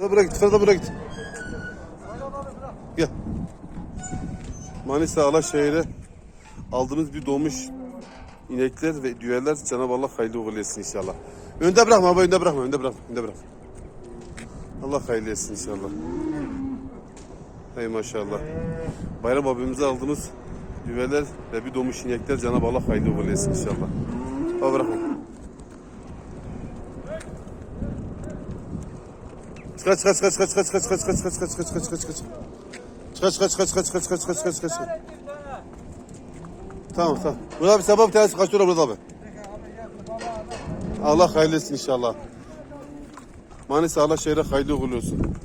Bırak git, fırla bırak git. Gel. Manisa Alaşehir'e aldığımız bir doğmuş inekler ve düğerler Cenab-ı Allah hayırlı uğurlu etsin inşallah. Önde bırakma baba, önde bırakma, önde bırakma, önde bırakma. Allah hayırlı etsin inşallah. Hey maşallah. Bayram abimize aldığımız düveler ve bir doğmuş inekler Cenab-ı Allah hayırlı uğurlu etsin inşallah. Baba bırakma. Kaç kaç kaç kaç kaç kaç kaç kaç kaç kaç kaç kaç kaç kaç Kaç kaç kaç kaç kaç kaç kaç kaç Tamam tamam. Burada abi sabah bir tanesi kaç lira burada abi? Allah hayırlı etsin inşallah. Manisa Allah şehre hayırlı olsun.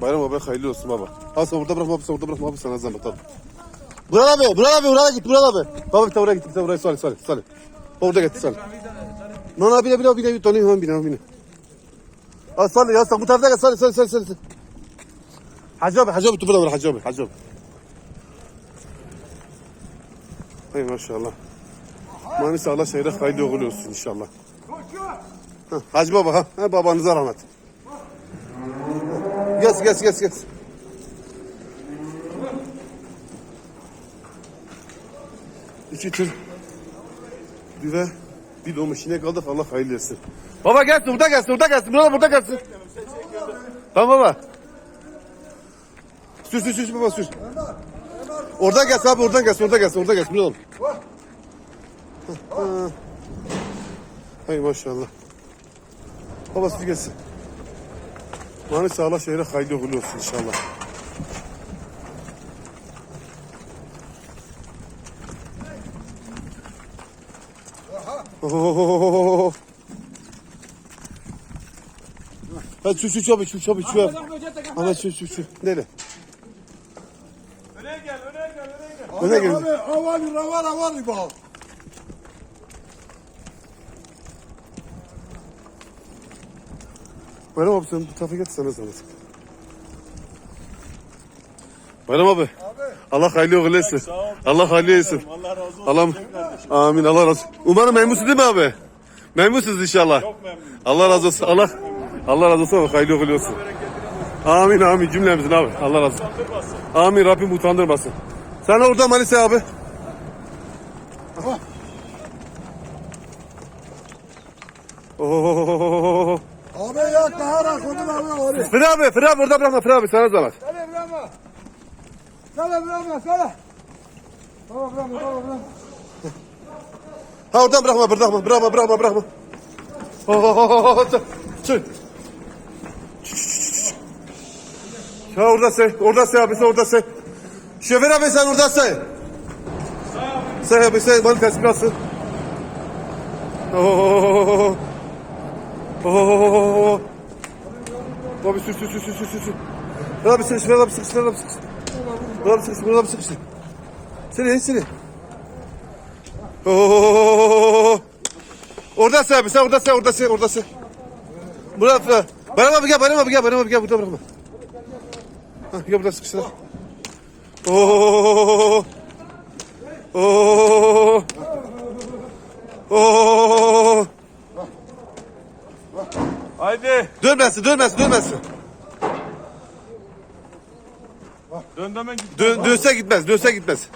Bayram abi hayırlı olsun baba. Al sen burada bırakma abi sen burada bırakma abi sana zahmet abi. Burak abi, Burak abi, Burak'a git, Burak abi. Baba bir tane buraya git, bir tane buraya salih, salih, salih. Orada git, salih. Non abi, bine, bine, bine, bine, bine, bine, bine. Al salih ya, sen bu tarafa gel, salih, salih, salih, salih. Hacı abi, Hacı abi, dur burada bırak, Hacı abi, Hacı abi. Hay maşallah. Manisa Allah şehre hayırlı uğurlu olsun inşallah. Hah, Hacı baba, ha, ha babanıza rahmet. Geç, geç, geç, geç. İki tür düve bir doğmuş inek Allah hayırlı etsin. Baba gelsin burada gelsin burada gelsin burada burada gelsin. Tamam baba. Sür sür sür baba sür. Oradan gelsin abi oradan gelsin oradan gelsin oradan gelsin. Ha. Hay maşallah. Baba siz gelsin. Manisa Allah şehre uğurlu olsun inşallah. Oh. Hadi şu şu çabuk şu çabuk şu. Ahmet şu şu şu. Nereye? Öne gel, öne gel, öne gel. Öne Abi, gel. abi, avali, ravar, avali bal. Bayram abi sen bu tarafa geç sana zahmet. Bayram abi. Allah hayırlı uğurlu etsin. Allah hayırlı etsin. Allah razı olsun. Allah Amin Allah razı olsun. Umarım memnunsun değil mi abi? Memnunsunuz inşallah. Çok memnunum. Allah razı olsun. Allah Allah razı olsun. Hayırlı uğurlu olsun. Amin amin cümlemizin abi. Allah razı olsun. Amin Rabbim utandırmasın. Sen orada Manisa abi. Oh. Abi ya kahara kodun abi oraya. Fır abi, Fır abi orada bırakma Fır abi sana zahmet. Sele bırakma. Sele bırakma, sele. Baba bırakma, baba bırakma. Ha oradan bırakma, bırakma, bırakma, bırakma, bırakma. Oh, çık. Ha orada say, orada say abi, sen orada say. Şoför abi sen orada say. Say abi, say, bana tespih atsın. Oh, oh, Abi sür, sür, sür, sür, sür, sür. Abi sıkıştır, abi sıkıştır, abi sıkıştır. Abi sıkıştır, abi sıkıştır. Seni, seni. Oo. Orada sen abi, sen orada sen, orada sen, orada sen. Murat, Bayram abi gel, Bayram abi gel, Bayram abi gel, burada bırakma. Gel burada sıkıştır. Oo. Oo. Oo. Haydi. Dönmesin, dönmesin, dönmesin. Dön hemen git. Dön, dönse gitmez, dönse gitmez.